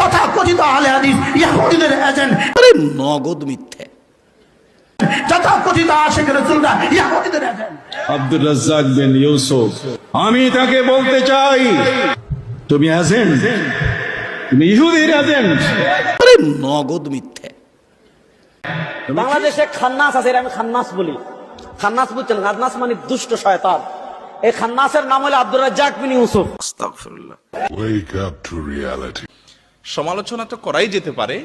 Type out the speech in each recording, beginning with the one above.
তথা কথিত আহলে হাদিস ইয়াহুদিদের এজেন্ট আরে নগদ মিথ্যে। তথা কথিত আশেখ রসুলরা ইয়াহুদিদের এজেন্ট আব্দুর রাজ্জাক বিন ইউসুফ আমি তাকে বলতে চাই তুমি এজেন্ট তুমি ইহুদির এজেন্ট আরে নগদ মিথ্যে। বাংলাদেশে খান্নাস আছে আমি খান্নাস বলি। খান্নাস বুঝছেন খান্নাস মানে দুষ্ট শয়তান। এই খান্নাসের নাম হলো আব্দুর রাজ্জাক বিন ইউসুফ। আস্তাগফিরুল্লাহ Wake up to reality. সমালোচনা তো করাই যেতে পারে,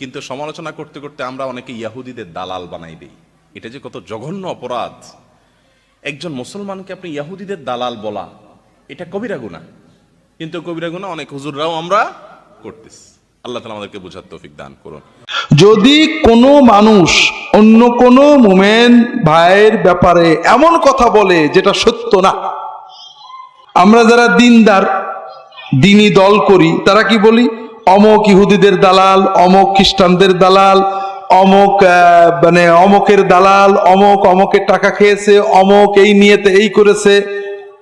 কিন্তু সমালোচনা করতে করতে আমরা অনেকে ইয়াহুদিদের দালাল বানাই দিই এটা যে কত জঘন্য অপরাধ। একজন মুসলমানকে আপনি ইয়াহুদিদের দালাল বলা, এটা কবিরা গুণা কিন্তু কবিরা গুণা অনেক হুজুররাও আমরা করতেছি। আল্লাহ তালা আমাদেরকে বোঝার তৌফিক দান করুন। যদি কোনো মানুষ অন্য কোনো মোমেন ভাইয়ের ব্যাপারে এমন কথা বলে যেটা সত্য না, আমরা যারা দিনদার, দিনী দল করি, তারা কি বলি? অমক ইহুদিদের দালাল, অমক খ্রিস্টানদের দালাল, অমক মানে অমকের দালাল, অমক অমকের টাকা খেয়েছে, অমক এই নিয়েতে এই করেছে।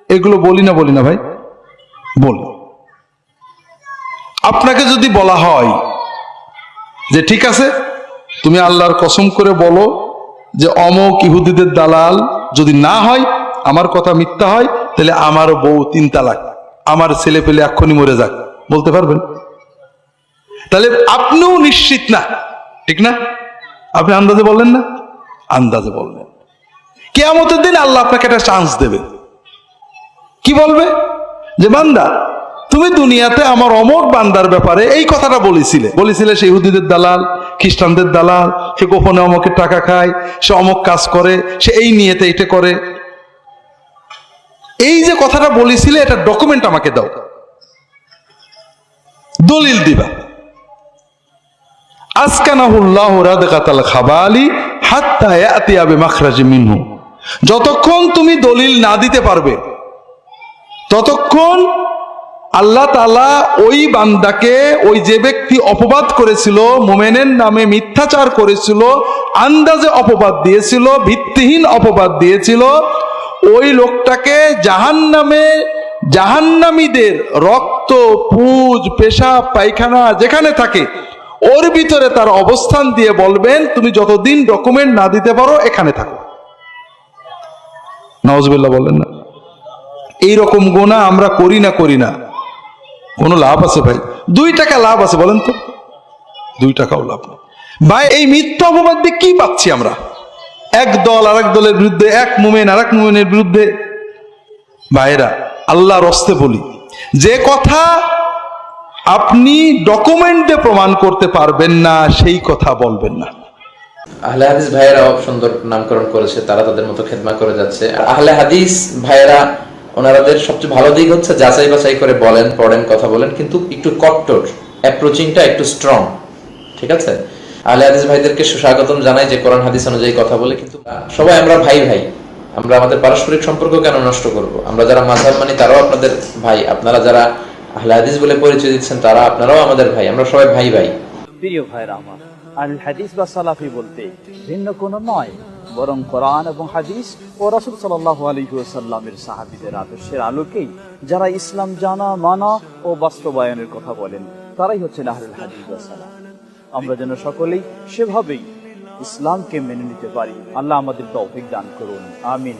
এগুলো বলি না বলি না ভাই। বলি। আপনাকে যদি বলা হয় যে ঠিক আছে, তুমি আল্লাহর কসম করে বলো যে অমক ইহুদিদের দালাল যদি না হয়, আমার কথা মিথ্যা হয়, তাহলে আমার বউ তিন তালাক, আমার ছেলে পেলে এক্ষুনি মরে যাক। বলতে পারবেন? তাহলে আপনিও নিশ্চিত না। ঠিক না? আপনি আন্দাজে বললেন না? আন্দাজে বললেন। কেয়ামতের দিন আল্লাহ আপনাকে একটা চান্স দেবে। কি বলবে? যে, বান্দা, তুমি দুনিয়াতে আমার অমর বান্দার ব্যাপারে এই কথাটা বলেছিলে। বলেছিলে সে ইহুদিদের দালাল, খ্রিস্টানদের দালাল, সে গোপনে অমকের টাকা খায়, সে অমক কাজ করে, সে এই নিয়েতে এটা করে। এই যে কথাটা বলেছিলে, এটা ডকুমেন্ট আমাকে দাও। দলিল দিবা। মিনহু। যতক্ষণ তুমি দলিল না দিতে পারবে, ততক্ষণ আল্লাহ তালা ওই বান্দাকে ওই যে ব্যক্তি অপবাদ করেছিল, মোমেনের নামে মিথ্যাচার করেছিল, আন্দাজে অপবাদ দিয়েছিল, ভিত্তিহীন অপবাদ দিয়েছিল, ওই লোকটাকে জাহান নামে জাহান্নামীদের রক্ত, পুজ, পেশাব, পায়খানা যেখানে থাকে ওর ভিতরে তার অবস্থান দিয়ে বলবেন, তুমি যতদিন ডকুমেন্ট না দিতে পারো, এখানে থাকো। নওয়াজবিল্লাহ বললেন না। এইরকম গোনা আমরা করি না করি না। কোনো লাভ আছে ভাই? দুই টাকা লাভ আছে, বলেন তো। দুই টাকাও লাভ নেই। ভাই, এই মিথ্যা অপবাদ দিয়ে কি পাচ্ছি আমরা? এক দল আর দলের বিরুদ্ধে, এক মুমেন আর এক মুমেনের বিরুদ্ধে। ভাইরা আল্লাহ রস্তে বলি, যে কথা আপনি ডকুমেন্ট প্রমাণ করতে পারবেন না, সেই কথা বলবেন না। আহলে হাদিস ভাইয়েরাও সুন্দর নামকরণ করেছে, তারা তাদের মতো খেদমা করে যাচ্ছে। আহলে হাদিস ভাইয়েরা, ওনারাদের সবচেয়ে ভালো দিক হচ্ছে যাচাই বাছাই করে বলেন, পড়েন, কথা বলেন, কিন্তু একটু কট্টর অ্যাপ্রোচিংটা একটু স্ট্রং ঠিক আছে? আহলে হাদিস ভাইদেরকে সুস্বাগতম জানাই যে কোরআন, হাদিস অনুযায়ী কথা বলে, কিন্তু সবাই আমরা ভাই ভাই, আমরা আমাদের পারস্পরিক সম্পর্ক কেন নষ্ট করব? আমরা যারা মাঝাব মানি, তারাও আপনাদের ভাই, আপনারা যারা আহলে হাদিস বলে পরিচয় দিচ্ছেন তারা, আপনারাও আমাদের ভাই, আমরা সবাই ভাই ভাই। প্রিয় আমার আল হাদিস বা সালাফি বলতে ভিন্ন কোনো নয়, বরং কোরআন এবং হাদিস ও আদর্শের আলোকেই যারা ইসলাম জানা, মানা ও বাস্তবায়নের কথা বলেন, তারাই হচ্ছেন আহলুল হাদিস আমরা যেন সকলেই সেভাবেই ইসলামকে মেনে নিতে পারি। আল্লাহ আমাদের তৌফিক দান করুন। আমিন।